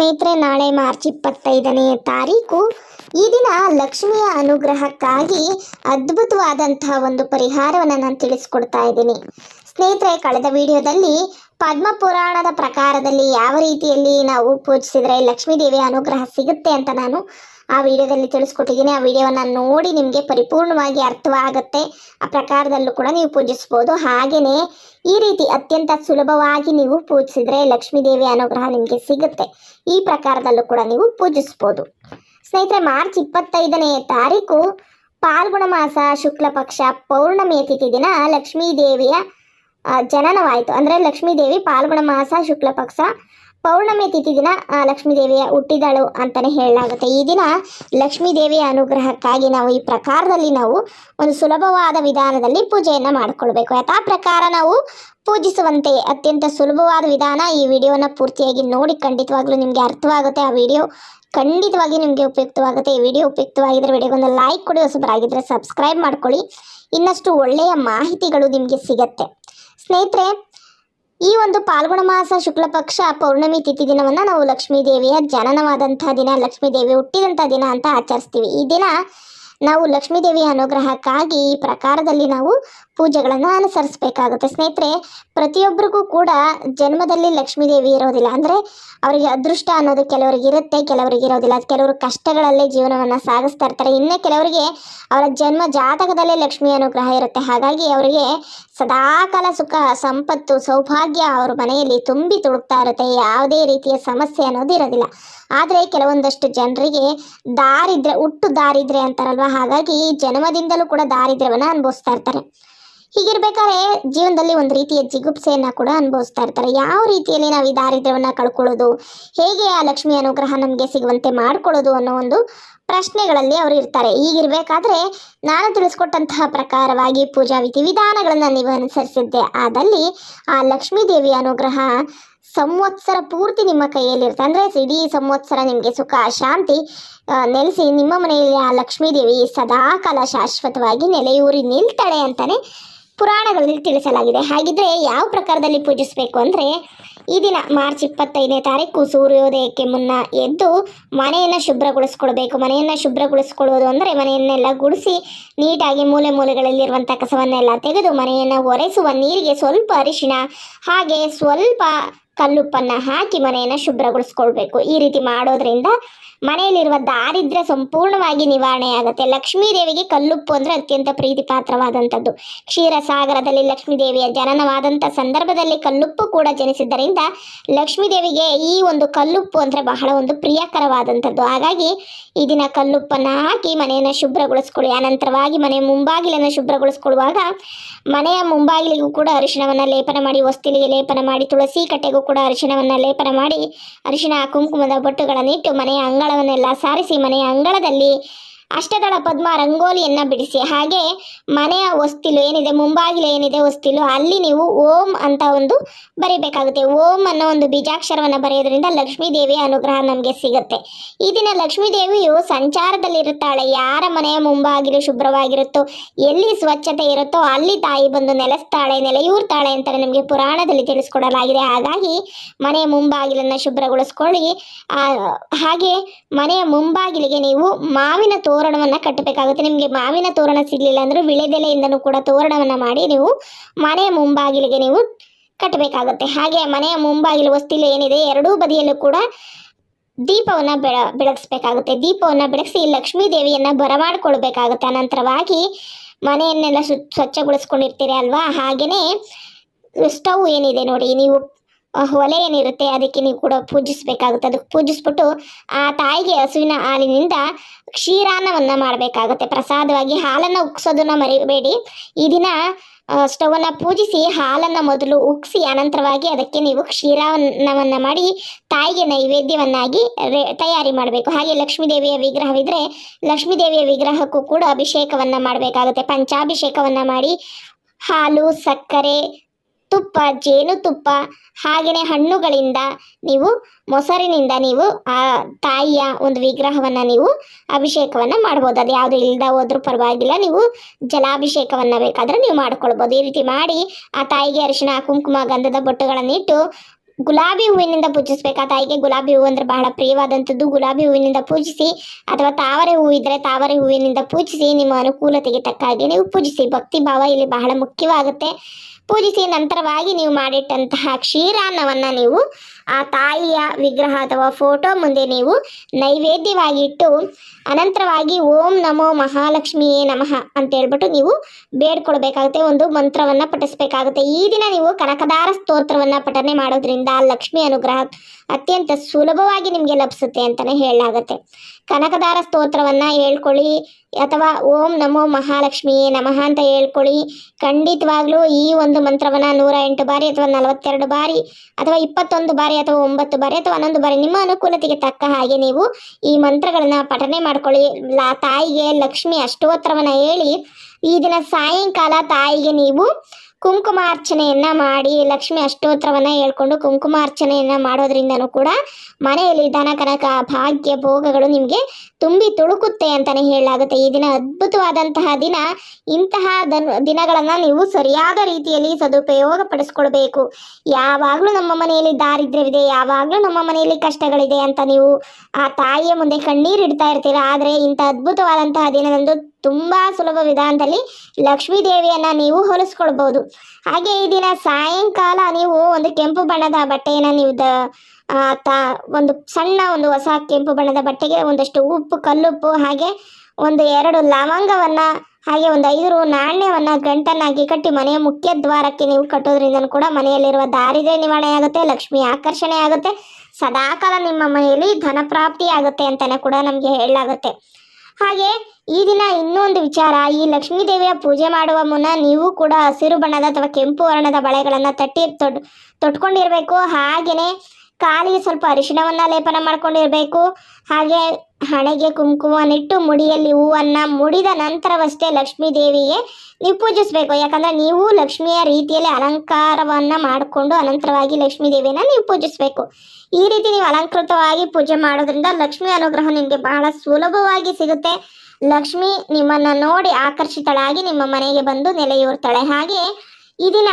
ಸ್ನೇಹಿತರೆ, ನಾಳೆ ಮಾರ್ಚ್ ಇಪ್ಪತ್ತೈದನೇ ತಾರೀಕು ಈ ದಿನ ಲಕ್ಷ್ಮಿಯ ಅನುಗ್ರಹಕ್ಕಾಗಿ ಅದ್ಭುತವಾದಂತಹ ಒಂದು ಪರಿಹಾರವನ್ನು ನಾನು ತಿಳಿಸ್ಕೊಡ್ತಾ ಇದ್ದೀನಿ. ಸ್ನೇಹಿತರೆ ಕಳೆದ ವಿಡಿಯೋದಲ್ಲಿ ಪದ್ಮ ಪುರಾಣದ ಪ್ರಕಾರದಲ್ಲಿ ಯಾವ ರೀತಿಯಲ್ಲಿ ನಾವು ಪೂಜಿಸಿದರೆ ಲಕ್ಷ್ಮೀದೇವಿಯ ಅನುಗ್ರಹ ಸಿಗುತ್ತೆ ಅಂತ ನಾನು ಆ ವಿಡಿಯೋದಲ್ಲಿ ತಿಳಿಸ್ಕೊಟ್ಟಿದ್ದೀನಿ. ಆ ವಿಡಿಯೋವನ್ನು ನೋಡಿ ನಿಮಗೆ ಪರಿಪೂರ್ಣವಾಗಿ ಅರ್ಥವಾಗುತ್ತೆ. ಆ ಪ್ರಕಾರದಲ್ಲೂ ಕೂಡ ನೀವು ಪೂಜಿಸ್ಬೋದು. ಹಾಗೆಯೇ ಈ ರೀತಿ ಅತ್ಯಂತ ಸುಲಭವಾಗಿ ನೀವು ಪೂಜಿಸಿದರೆ ಲಕ್ಷ್ಮೀ ದೇವಿಯ ಅನುಗ್ರಹ ನಿಮಗೆ ಸಿಗುತ್ತೆ. ಈ ಪ್ರಕಾರದಲ್ಲೂ ಕೂಡ ನೀವು ಪೂಜಿಸ್ಬೋದು. ಸ್ನೇಹಿತರೆ ಮಾರ್ಚ್ ಇಪ್ಪತ್ತೈದನೇ ತಾರೀಕು ಪಾಲ್ಗುಣ ಮಾಸ ಶುಕ್ಲ ಪಕ್ಷ ತಿಥಿ ದಿನ ಲಕ್ಷ್ಮೀ ದೇವಿಯ ಆ, ಜನನವಾಯಿತು. ಅಂದರೆ ಲಕ್ಷ್ಮೀ ದೇವಿ ಪಾಲ್ಗುಣ ಮಾಸ ಶುಕ್ಲ ಪಕ್ಷ ಪೌರ್ಣಮಿ ತಿಥಿ ದಿನ ಆ, ಲಕ್ಷ್ಮೀ ದೇವಿಯ ಹುಟ್ಟಿದಳು ಅಂತಲೇ ಹೇಳಲಾಗುತ್ತೆ. ಈ ದಿನ ಲಕ್ಷ್ಮೀ ದೇವಿಯ ಅನುಗ್ರಹಕ್ಕಾಗಿ ನಾವು ಈ ಪ್ರಕಾರದಲ್ಲಿ ನಾವು ಒಂದು ಸುಲಭವಾದ ವಿಧಾನದಲ್ಲಿ ಪೂಜೆಯನ್ನು ಮಾಡಿಕೊಳ್ಬೇಕು. ಯಥಾ ಪ್ರಕಾರ ನಾವು ಪೂಜಿಸುವಂತೆ ಅತ್ಯಂತ ಸುಲಭವಾದ ವಿಧಾನ ಈ ವಿಡಿಯೋನ ಪೂರ್ತಿಯಾಗಿ ನೋಡಿ ಖಂಡಿತವಾಗ್ಲೂ ನಿಮಗೆ ಅರ್ಥವಾಗುತ್ತೆ. ಆ ವಿಡಿಯೋ ಖಂಡಿತವಾಗಿ ನಿಮಗೆ ಉಪಯುಕ್ತವಾಗುತ್ತೆ. ಈ ವಿಡಿಯೋ ಉಪಯುಕ್ತವಾಗಿದ್ದರೆ ವಿಡಿಯೋಗೊಂದು ಲೈಕ್ ಕೊಡಿ ಹೊಸಬರಾಗಿದ್ದರೆ ಸಬ್ಸ್ಕ್ರೈಬ್ ಮಾಡ್ಕೊಳ್ಳಿ. ಇನ್ನಷ್ಟು ಒಳ್ಳೆಯ ಮಾಹಿತಿಗಳು ನಿಮಗೆ ಸಿಗತ್ತೆ. ಸ್ನೇಹಿತರೆ, ಈ ಒಂದು ಪಾಲ್ಗುಣ ಮಾಸ ಶುಕ್ಲ ಪಕ್ಷ ಪೌರ್ಣಮಿ ತಿಥಿ ದಿನವನ್ನು ನಾವು ಲಕ್ಷ್ಮೀ ದೇವಿಯ ಜನನವಾದಂತಹ ದಿನ, ಲಕ್ಷ್ಮೀ ದೇವಿ ಹುಟ್ಟಿದಂಥ ದಿನ ಅಂತ ಆಚರಿಸ್ತೀವಿ. ಈ ದಿನ ನಾವು ಲಕ್ಷ್ಮೀ ದೇವಿಯ ಅನುಗ್ರಹಕ್ಕಾಗಿ ಈ ಪ್ರಕಾರದಲ್ಲಿ ನಾವು ಪೂಜೆಗಳನ್ನು ಅನುಸರಿಸಬೇಕಾಗುತ್ತೆ. ಸ್ನೇಹಿತರೆ, ಪ್ರತಿಯೊಬ್ಬರಿಗೂ ಕೂಡ ಜನ್ಮದಲ್ಲಿ ಲಕ್ಷ್ಮೀ ದೇವಿ ಇರೋದಿಲ್ಲ. ಅಂದರೆ ಅವರಿಗೆ ಅದೃಷ್ಟ ಅನ್ನೋದು ಕೆಲವರಿಗೆ ಇರುತ್ತೆ, ಕೆಲವರಿಗೆ ಇರೋದಿಲ್ಲ. ಕೆಲವರು ಕಷ್ಟಗಳಲ್ಲೇ ಜೀವನವನ್ನು ಸಾಗಿಸ್ತಾ ಇರ್ತಾರೆ. ಇನ್ನು ಕೆಲವರಿಗೆ ಅವರ ಜನ್ಮ ಜಾತಕದಲ್ಲೇ ಲಕ್ಷ್ಮಿ ಅನುಗ್ರಹ ಇರುತ್ತೆ. ಹಾಗಾಗಿ ಅವರಿಗೆ ಸದಾಕಾಲ ಸುಖ, ಸಂಪತ್ತು, ಸೌಭಾಗ್ಯ ಅವ್ರ ಮನೆಯಲ್ಲಿ ತುಂಬಿ ತುಳುಕ್ತಾ ಇರುತ್ತೆ. ಯಾವುದೇ ರೀತಿಯ ಸಮಸ್ಯೆ ಅನ್ನೋದು ಇರೋದಿಲ್ಲ. ಆದರೆ ಕೆಲವೊಂದಷ್ಟು ಜನರಿಗೆ ದಾರಿದ್ರೆ, ಹುಟ್ಟು ದಾರಿದ್ರೆ ಅಂತಾರಲ್ವ? ಹಾಗಾಗಿ ಜನ್ಮದಿಂದಲೂ ಕೂಡ ದಾರಿದ್ರ್ಯವನ್ನು ಅನುಭವಿಸ್ತಾ ಇರ್ತಾರೆ. ಹೀಗಿರ್ಬೇಕಾದ್ರೆ ಜೀವನದಲ್ಲಿ ಒಂದು ರೀತಿಯ ಜಿಗುಪ್ಸೆಯನ್ನ ಕೂಡ ಅನುಭವಿಸ್ತಾ ಇರ್ತಾರೆ. ಯಾವ ರೀತಿಯಲ್ಲಿ ನಾವು ಈ ದಾರಿದ್ರ್ಯವನ್ನ ಕಳ್ಕೊಳ್ಳೋದು, ಹೇಗೆ ಆ ಲಕ್ಷ್ಮಿ ಅನುಗ್ರಹ ನಮಗೆ ಸಿಗುವಂತೆ ಮಾಡ್ಕೊಳ್ಳೋದು ಅನ್ನೋ ಒಂದು ಪ್ರಶ್ನೆಗಳಲ್ಲಿ ಅವರು ಇರ್ತಾರೆ. ಹೀಗಿರ್ಬೇಕಾದ್ರೆ ನಾನು ತಿಳಿಸ್ಕೊಟ್ಟಂತಹ ಪ್ರಕಾರವಾಗಿ ಪೂಜಾ ವಿಧಿ ವಿಧಾನಗಳನ್ನು ನೀವು ಅನುಸರಿಸಿದ್ದೆ. ಆದಲ್ಲಿ ಆ ಲಕ್ಷ್ಮೀ ದೇವಿಯ ಅನುಗ್ರಹ ಸಂವತ್ಸರ ಪೂರ್ತಿ ನಿಮ್ಮ ಕೈಯಲ್ಲಿರುತ್ತೆ ಅಂದರೆ ಇಡೀ ಸಂವತ್ಸರ ನಿಮಗೆ ಸುಖ, ಶಾಂತಿ ನೆಲೆಸಿ ನಿಮ್ಮ ಮನೆಯಲ್ಲಿ ಆ ಲಕ್ಷ್ಮೀ ದೇವಿ ಸದಾಕಾಲ ಶಾಶ್ವತವಾಗಿ ನೆಲೆಯೂರಿ ನಿಲ್ತಾಳೆ ಅಂತಾನೆ ಪುರಾಣಗಳಲ್ಲಿ ತಿಳಿಸಲಾಗಿದೆ. ಹಾಗಿದ್ರೆ ಯಾವ ಪ್ರಕಾರದಲ್ಲಿ ಪೂಜಿಸಬೇಕು ಅಂದರೆ, ಈ ದಿನ ಮಾರ್ಚ್ ಇಪ್ಪತ್ತೈದನೇ ತಾರೀಕು ಸೂರ್ಯೋದಯಕ್ಕೆ ಮುನ್ನ ಎದ್ದು ಮನೆಯನ್ನು ಶುಭ್ರಗೊಳಿಸ್ಕೊಳ್ಬೇಕು ಮನೆಯನ್ನು ಶುಭ್ರಗೊಳಿಸ್ಕೊಳ್ಳೋದು ಅಂದರೆ ಮನೆಯನ್ನೆಲ್ಲ ಗುಡಿಸಿ ನೀಟಾಗಿ ಮೂಲೆ ಮೂಲೆಗಳಲ್ಲಿರುವಂಥ ಕಸವನ್ನೆಲ್ಲ ತೆಗೆದು ಮನೆಯನ್ನು ಒರೆಸುವ ನೀರಿಗೆ ಸ್ವಲ್ಪ ಅರಿಶಿಣ, ಹಾಗೆ ಸ್ವಲ್ಪ ಕಲ್ಲುಪ್ಪನ್ನು ಹಾಕಿ ಮನೆಯನ್ನು ಶುಭ್ರಗೊಳಿಸ್ಕೊಳ್ಬೇಕು. ಈ ರೀತಿ ಮಾಡೋದ್ರಿಂದ ಮನೆಯಲ್ಲಿರುವ ದಾರಿದ್ರ ಸಂಪೂರ್ಣವಾಗಿ ನಿವಾರಣೆ ಆಗುತ್ತೆ. ಲಕ್ಷ್ಮೀ ದೇವಿಗೆ ಕಲ್ಲುಪ್ಪು ಅಂದರೆ ಅತ್ಯಂತ ಪ್ರೀತಿ ಪಾತ್ರವಾದಂಥದ್ದು ಕ್ಷೀರಸಾಗರದಲ್ಲಿ ಲಕ್ಷ್ಮೀ ದೇವಿಯ ಜನನವಾದಂಥ ಸಂದರ್ಭದಲ್ಲಿ ಕಲ್ಲುಪ್ಪು ಕೂಡ ಜನಿಸಿದ್ದರಿಂದ ಲಕ್ಷ್ಮೀ ದೇವಿಗೆ ಈ ಒಂದು ಕಲ್ಲುಪ್ಪು ಅಂದರೆ ಬಹಳ ಒಂದು ಪ್ರಿಯಕರವಾದಂಥದ್ದು. ಹಾಗಾಗಿ ಈ ದಿನ ಕಲ್ಲುಪ್ಪನ್ನು ಹಾಕಿ ಮನೆಯನ್ನು ಶುಭ್ರಗೊಳಿಸ್ಕೊಳ್ಳಿ. ಅನಂತರವಾಗಿ ಮನೆಯ ಮುಂಬಾಗಿಲನ್ನು ಶುಭ್ರಗೊಳಿಸ್ಕೊಳ್ಳುವಾಗ ಮನೆಯ ಮುಂಬಾಗಿಲಿಗೂ ಕೂಡ ಅರಿಶಿಣವನ್ನು ಲೇಪನ ಮಾಡಿ, ಹೊಸ್ತಿಲಿಗೆ ಲೇಪನ ಮಾಡಿ, ತುಳಸಿ ಕಟ್ಟೆಗೂ ಕೂಡ ಅರಿಶಿಣವನ್ನು ಲೇಪನ ಮಾಡಿ, ಅರಿಶಿಣ ಕುಂಕುಮದ ಬೊಟ್ಟುಗಳನ್ನಿಟ್ಟು ಮನೆಯ ಅಂಗಳವನ್ನೆಲ್ಲ ಸಾರಿಸಿ ಮನೆಯ ಅಂಗಳದಲ್ಲಿ ಅಷ್ಟದಳ ಪದ್ಮ ರಂಗೋಲಿಯನ್ನು ಬಿಡಿಸಿ. ಹಾಗೆ ಮನೆಯ ಹೊಸ್ತಿಲು ಏನಿದೆ, ಮುಂಬಾಗಿಲು ಏನಿದೆ ಹೊಸ್ತಿಲು, ಅಲ್ಲಿ ನೀವು ಓಂ ಅಂತ ಒಂದು ಬರೀಬೇಕಾಗುತ್ತೆ. ಓಂ ಅನ್ನೋ ಒಂದು ಬೀಜಾಕ್ಷರವನ್ನು ಬರೆಯೋದ್ರಿಂದ ಲಕ್ಷ್ಮೀ ದೇವಿಯ ಅನುಗ್ರಹ ನಮಗೆ ಸಿಗುತ್ತೆ. ಈ ದಿನ ಲಕ್ಷ್ಮೀ ದೇವಿಯು ಸಂಚಾರದಲ್ಲಿರುತ್ತಾಳೆ. ಯಾರ ಮನೆಯ ಮುಂಬಾಗಿಲು ಶುಭ್ರವಾಗಿರುತ್ತೋ, ಎಲ್ಲಿ ಸ್ವಚ್ಛತೆ ಇರುತ್ತೋ, ಅಲ್ಲಿ ತಾಯಿ ಬಂದು ನೆಲೆಸ್ತಾಳೆ, ನೆಲೆಯೂರ್ತಾಳೆ ಅಂತ ನಮಗೆ ಪುರಾಣದಲ್ಲಿ ತಿಳಿಸ್ಕೊಡಲಾಗಿದೆ. ಹಾಗಾಗಿ ಮನೆಯ ಮುಂಬಾಗಿಲನ್ನು ಶುಭ್ರಗೊಳಿಸ್ಕೊಳ್ಳಿ. ಹಾಗೆ ಮನೆಯ ಮುಂಬಾಗಿಲಿಗೆ ನೀವು ಮಾವಿನ ತೋರಣವನ್ನು ಕಟ್ಟಬೇಕಾಗುತ್ತೆ. ನಿಮಗೆ ಮಾವಿನ ತೋರಣ ಸಿಗಲಿಲ್ಲ ಅಂದ್ರೆ ವಿಳೆದೆಲೆಯಿಂದನೂ ಕೂಡ ತೋರಣವನ್ನು ಮಾಡಿ ನೀವು ಮನೆಯ ಮುಂಬಾಗಿಲಿಗೆ ನೀವು ಕಟ್ಟಬೇಕಾಗುತ್ತೆ. ಹಾಗೆ ಮನೆಯ ಮುಂಬಾಗಿಲು ವಸ್ತಿಲು ಏನಿದೆ, ಎರಡೂ ಬದಿಯಲ್ಲೂ ಕೂಡ ದೀಪವನ್ನು ಬೆಳ, ಬೆಳಗಿಸ್ಬೇಕಾಗುತ್ತೆ. ದೀಪವನ್ನು ಬೆಳಗಿಸಿ ಲಕ್ಷ್ಮೀ ದೇವಿಯನ್ನು ಬರಮಾಡಿಕೊಳ್ಬೇಕಾಗುತ್ತೆ ಅನಂತರವಾಗಿ ಮನೆಯನ್ನೆಲ್ಲ ಸ್ವಚ್ಛಗೊಳಿಸ್ಕೊಂಡಿರ್ತೀರಿ ಅಲ್ವಾ? ಹಾಗೆಯೇ ಸ್ಟವ್ ಏನಿದೆ ನೋಡಿ, ನೀವು ಒಲೆ ಏನಿರುತ್ತೆ ಅದಕ್ಕೆ ನೀವು ಕೂಡ ಪೂಜಿಸಬೇಕಾಗುತ್ತೆ. ಅದಕ್ಕೆ ಪೂಜಿಸ್ಬಿಟ್ಟು ಆ ತಾಯಿಗೆ ಹಸುವಿನ ಹಾಲಿನಿಂದ ಕ್ಷೀರಾನ್ನವನ್ನು ಮಾಡಬೇಕಾಗುತ್ತೆ. ಪ್ರಸಾದವಾಗಿ ಹಾಲನ್ನು ಉಕ್ಸೋದನ್ನು ಮರಿಬೇಡಿ. ಈ ದಿನ ಸ್ಟವನ್ನ ಪೂಜಿಸಿ ಹಾಲನ್ನು ಮೊದಲು ಉಕ್ಸಿ, ಅನಂತರವಾಗಿ ಅದಕ್ಕೆ ನೀವು ಕ್ಷೀರಾನ್ನವನ್ನು ಮಾಡಿ ತಾಯಿಗೆ ನೈವೇದ್ಯವನ್ನಾಗಿ ತಯಾರಿ ಮಾಡಬೇಕು. ಹಾಗೆ ಲಕ್ಷ್ಮೀ ದೇವಿಯ ವಿಗ್ರಹವಿದ್ರೆ ಲಕ್ಷ್ಮೀ ದೇವಿಯ ವಿಗ್ರಹಕ್ಕೂ ಕೂಡ ಅಭಿಷೇಕವನ್ನು ಮಾಡಬೇಕಾಗುತ್ತೆ. ಪಂಚಾಭಿಷೇಕವನ್ನು ಮಾಡಿ ಹಾಲು, ಸಕ್ಕರೆ ತುಪ್ಪ ಜೇನುತುಪ್ಪ ಹಾಗೆಯೇ ಹಣ್ಣುಗಳಿಂದ ನೀವು ಮೊಸರಿನಿಂದ ನೀವು, ಆ, ತಾಯಿಯ ಒಂದು ವಿಗ್ರಹವನ್ನು ನೀವು ಅಭಿಷೇಕವನ್ನು ಮಾಡ್ಬೋದು. ಅದು ಯಾವುದು ಇಲ್ಲದ ಹೋದ್ರೂ ಪರವಾಗಿಲ್ಲ, ನೀವು ಜಲಾಭಿಷೇಕವನ್ನು ಬೇಕಾದರೆ ನೀವು ಮಾಡ್ಕೊಳ್ಬೋದು. ಈ ರೀತಿ ಮಾಡಿ ಆ ತಾಯಿಗೆ ಅರಿಶಿಣ ಕುಂಕುಮ, ಗಂಧದ ಬೊಟ್ಟುಗಳನ್ನಿಟ್ಟು ಗುಲಾಬಿ ಹೂವಿನಿಂದ ಪೂಜಿಸ್ಬೇಕು. ಆ ತಾಯಿಗೆ ಗುಲಾಬಿ ಹೂವು ಅಂದರೆ ಬಹಳ ಪ್ರಿಯವಾದಂಥದ್ದು. ಗುಲಾಬಿ ಹೂವಿನಿಂದ ಪೂಜಿಸಿ, ಅಥವಾ ತಾವರೆ ಹೂವು ಇದ್ದರೆ ತಾವರೆ ಹೂವಿನಿಂದ ಪೂಜಿಸಿ, ನಿಮ್ಮ ಅನುಕೂಲತೆಗೆ ತಕ್ಕ ಹಾಗೆ ನೀವು ಪೂಜಿಸಿ. ಭಕ್ತಿ ಭಾವ ಇಲ್ಲಿ ಬಹಳ ಮುಖ್ಯವಾಗುತ್ತೆ. ಪೂಜಿಸಿ ನಂತರವಾಗಿ ನೀವು ಮಾಡಿಟ್ಟಂತಹ ಕ್ಷೀರಾನ್ನವನ್ನು ನೀವು ಆ ತಾಯಿಯ ವಿಗ್ರಹ ಅಥವಾ ಫೋಟೋ ಮುಂದೆ ನೀವು ನೈವೇದ್ಯವಾಗಿ ಇಟ್ಟು ಅನಂತರವಾಗಿ ಓಂ ನಮೋ ಮಹಾಲಕ್ಷ್ಮಿಯೇ ನಮಃ ಅಂತ ಹೇಳ್ಬಿಟ್ಟು ನೀವು ಬೇಡ್ಕೊಳ್ಬೇಕಾಗುತ್ತೆ, ಒಂದು ಮಂತ್ರವನ್ನು ಪಠಿಸಬೇಕಾಗುತ್ತೆ. ಈ ದಿನ ನೀವು ಕನಕದಾರ ಸ್ತೋತ್ರವನ್ನು ಪಠನೆ ಮಾಡೋದ್ರಿಂದ ಲಕ್ಷ್ಮಿ ಅನುಗ್ರಹ ಅತ್ಯಂತ ಸುಲಭವಾಗಿ ನಿಮಗೆ ಲಭಿಸುತ್ತೆ ಅಂತಲೇ ಹೇಳಲಾಗುತ್ತೆ. ಕನಕದಾರ ಸ್ತೋತ್ರವನ್ನ ಹೇಳ್ಕೊಳ್ಳಿ, ಅಥವಾ ಓಂ ನಮೋ ಮಹಾಲಕ್ಷ್ಮಿಯೇ ನಮಃ ಅಂತ ಹೇಳ್ಕೊಳ್ಳಿ. ಖಂಡಿತವಾಗ್ಲೂ ಈ ಒಂದು ಮಂತ್ರವನ್ನ ನೂರ ಎಂಟು ಬಾರಿ ಅಥವಾ ನಲವತ್ತೆರಡು ಬಾರಿ ಅಥವಾ ಇಪ್ಪತ್ತೊಂದು ಬಾರಿ ಅಥವಾ ಒಂಬತ್ತು ಬಾರಿ ಅಥವಾ ಹನ್ನೊಂದು ಬಾರಿ ನಿಮ್ಮ ಅನುಕೂಲತೆಗೆ ತಕ್ಕ ಹಾಗೆ ನೀವು ಈ ಮಂತ್ರಗಳನ್ನು ಪಠನೆ ಮಾಡ್ಕೊಳ್ಳಿ. ತಾಯಿಗೆ ಲಕ್ಷ್ಮಿ ಅಷ್ಟೋತ್ತರವನ್ನ ಹೇಳಿ, ಈ ದಿನ ಸಾಯಂಕಾಲ ತಾಯಿಗೆ ನೀವು ಕುಂಕುಮಾರ್ಚನೆಯನ್ನ ಮಾಡಿ ಲಕ್ಷ್ಮಿ ಅಷ್ಟೋತ್ತರವನ್ನ ಹೇಳ್ಕೊಂಡು ಕುಂಕುಮಾರ್ಚನೆಯನ್ನ ಮಾಡೋದ್ರಿಂದನೂ ಕೂಡ ಮನೆಯಲ್ಲಿ ಧನ, ಕನಕ, ಭಾಗ್ಯ, ಭೋಗಗಳು ನಿಮಗೆ ತುಂಬಿ ತುಳುಕುತ್ತೆ ಅಂತಾನೆ ಹೇಳಲಾಗುತ್ತೆ. ಈ ದಿನ ಅದ್ಭುತವಾದಂತಹ ದಿನ. ಇಂತಹ ದನ್, ದಿನಗಳನ್ನ ನೀವು ಸರಿಯಾದ ರೀತಿಯಲ್ಲಿ ಸದುಪಯೋಗ ಪಡಿಸ್ಕೊಳ್ಬೇಕು. ಯಾವಾಗಲೂ ನಮ್ಮ ಮನೆಯಲ್ಲಿ ದಾರಿದ್ರ್ಯವಿದೆ, ಯಾವಾಗಲೂ ನಮ್ಮ ಮನೆಯಲ್ಲಿ ಕಷ್ಟಗಳಿದೆ ಅಂತ ನೀವು ಆ ತಾಯಿಯ ಮುಂದೆ ಕಣ್ಣೀರಿಡ್ತಾ ಇರ್ತೀರ. ಆದರೆ ಇಂಥ ಅದ್ಭುತವಾದಂತಹ ದಿನದಂದು ತುಂಬಾ ಸುಲಭ ವಿಧಾನದಲ್ಲಿ ಲಕ್ಷ್ಮೀ ದೇವಿಯನ್ನ ನೀವು ಹೊಲಿಸ್ಕೊಳ್ಬಹುದು ಹಾಗೆ ಈ ದಿನ ಸಾಯಂಕಾಲ ನೀವು ಒಂದು ಕೆಂಪು ಬಣ್ಣದ ಬಟ್ಟೆಯನ್ನ ನೀವು ದ ಒಂದು ಸಣ್ಣ ಒಂದು ಹೊಸ ಕೆಂಪು ಬಣ್ಣದ ಬಟ್ಟೆಗೆ ಒಂದಷ್ಟು ಉಪ್ಪು, ಕಲ್ಲುಪ್ಪು ಹಾಗೆ ಒಂದು ಎರಡು ಲವಂಗವನ್ನ ಹಾಗೆ ಒಂದು ಐದು ನಾಣ್ಯವನ್ನ ಗಂಟನ್ನಾಗಿ ಕಟ್ಟಿ ಮನೆಯ ಮುಖ್ಯ ದ್ವಾರಕ್ಕೆ ನೀವು ಕಟ್ಟೋದ್ರಿಂದ ಕೂಡ ಮನೆಯಲ್ಲಿರುವ ದಾರಿದ್ರ್ಯ ನಿವಾರಣೆ ಆಗುತ್ತೆ ಲಕ್ಷ್ಮಿ ಆಕರ್ಷಣೆ ಆಗುತ್ತೆ ಸದಾಕಾಲ ನಿಮ್ಮ ಮನೆಯಲ್ಲಿ ಧನ ಪ್ರಾಪ್ತಿ ಆಗುತ್ತೆ ಅಂತಾನೆ ಕೂಡ ನಮಗೆ ಹೇಳಲಾಗುತ್ತೆ. ಹಾಗೆ ಈ ದಿನ ಇನ್ನೊಂದು ವಿಚಾರ. ಈ ಲಕ್ಷ್ಮೀ ದೇವಿಯ ಪೂಜೆ ಮಾಡುವ ಮುನ್ನ ನೀವು ಕೂಡ ಹಸಿರು ಬಣ್ಣದ ಅಥವಾ ಕೆಂಪು ವರ್ಣದ ಬಳೆಗಳನ್ನು ತಟ್ಟಿ ತೊಡ್ ತೊಟ್ಕೊಂಡಿರ್ಬೇಕು. ಕಾಲಿಗೆ ಸ್ವಲ್ಪ ಅರಿಶಿಣವನ್ನು ಲೇಪನ ಮಾಡ್ಕೊಂಡಿರ್ಬೇಕು. ಹಾಗೆ ಹಣೆಗೆ ಕುಂಕುಮವನ್ನಿಟ್ಟು ಮುಡಿಯಲ್ಲಿ ಹೂವನ್ನ ಮುಡಿದ ನಂತರವಷ್ಟೇ ಲಕ್ಷ್ಮೀ ದೇವಿಗೆ ನೀವು ಪೂಜಿಸಬೇಕು ಯಾಕಂದ್ರೆ ನೀವು ಲಕ್ಷ್ಮಿಯ ರೀತಿಯಲ್ಲಿ ಅಲಂಕಾರವನ್ನ ಮಾಡಿಕೊಂಡು ಅನಂತರವಾಗಿ ಲಕ್ಷ್ಮೀ ದೇವಿಯನ್ನು ನೀವು ಪೂಜಿಸಬೇಕು ಈ ರೀತಿ ನೀವು ಅಲಂಕೃತವಾಗಿ ಪೂಜೆ ಮಾಡೋದ್ರಿಂದ ಲಕ್ಷ್ಮಿ ಅನುಗ್ರಹ ನಿಮಗೆ ಬಹಳ ಸುಲಭವಾಗಿ ಸಿಗುತ್ತೆ. ಲಕ್ಷ್ಮಿ ನಿಮ್ಮನ್ನ ನೋಡಿ ಆಕರ್ಷಿತಳಾಗಿ ನಿಮ್ಮ ಮನೆಗೆ ಬಂದು ನೆಲೆಯೂರ್ತಾಳೆ. ಹಾಗೆ ಈ ದಿನ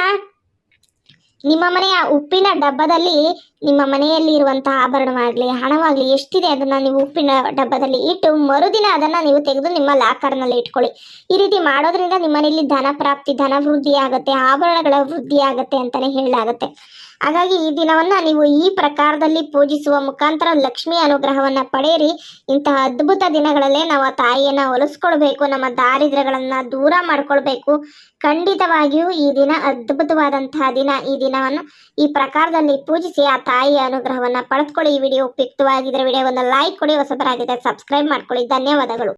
ನಿಮ್ಮ ಮನೆಯ ಉಪ್ಪಿನ ಡಬ್ಬದಲ್ಲಿ ನಿಮ್ಮ ಮನೆಯಲ್ಲಿ ಇರುವಂತಹ ಆಭರಣವಾಗಲಿ, ಹಣವಾಗಲಿ ಎಷ್ಟಿದೆ ಅದನ್ನ ನೀವು ಉಪ್ಪಿನ ಡಬ್ಬದಲ್ಲಿ ಇಟ್ಟು ಮರುದಿನ ಅದನ್ನ ನೀವು ತೆಗೆದು ನಿಮ್ಮ ಲಾಕರ್ನಲ್ಲಿ ಇಟ್ಕೊಳ್ಳಿ. ಈ ರೀತಿ ಮಾಡೋದ್ರಿಂದ ನಿಮ್ಮ ಮನೆಯಲ್ಲಿ ಧನ ಪ್ರಾಪ್ತಿ, ಧನ ವೃದ್ಧಿ ಆಗುತ್ತೆ, ಆಭರಣಗಳ ವೃದ್ಧಿ ಆಗುತ್ತೆ ಅಂತಾನೆ ಹೇಳಲಾಗುತ್ತೆ. ಹಾಗಾಗಿ ಈ ದಿನವನ್ನ ನೀವು ಈ ಪ್ರಕಾರದಲ್ಲಿ ಪೂಜಿಸುವ ಮುಖಾಂತರ ಲಕ್ಷ್ಮಿ ಅನುಗ್ರಹವನ್ನ ಪಡೆಯಿರಿ. ಇಂತಹ ಅದ್ಭುತ ದಿನಗಳಲ್ಲೇ ನಾವು ಆ ತಾಯಿಯನ್ನ ಒಲಿಸ್ಕೊಳ್ಬೇಕು, ನಮ್ಮ ದಾರಿದ್ರ್ಯಗಳನ್ನ ದೂರ ಮಾಡ್ಕೊಳ್ಬೇಕು. ಖಂಡಿತವಾಗಿಯೂ ಈ ದಿನ ಅದ್ಭುತವಾದಂತಹ ದಿನ, ಈ ದಿನವನ್ನು ಈ ಪ್ರಕಾರದಲ್ಲಿ ಪೂಜಿಸಿ ಆ ತಾಯಿಯ ಅನುಗ್ರಹವನ್ನ ಪಡೆದುಕೊಳ್ಳಿ. ಈ ವಿಡಿಯೋ ಉಪಯುಕ್ತವಾಗಿದ್ರೆ ವಿಡಿಯೋವನ್ನು ಲೈಕ್ ಕೊಡಿ ಹೊಸಬರಾಗಿದೆ ಸಬ್ಸ್ಕ್ರೈಬ್ ಮಾಡ್ಕೊಳ್ಳಿ. ಧನ್ಯವಾದಗಳು.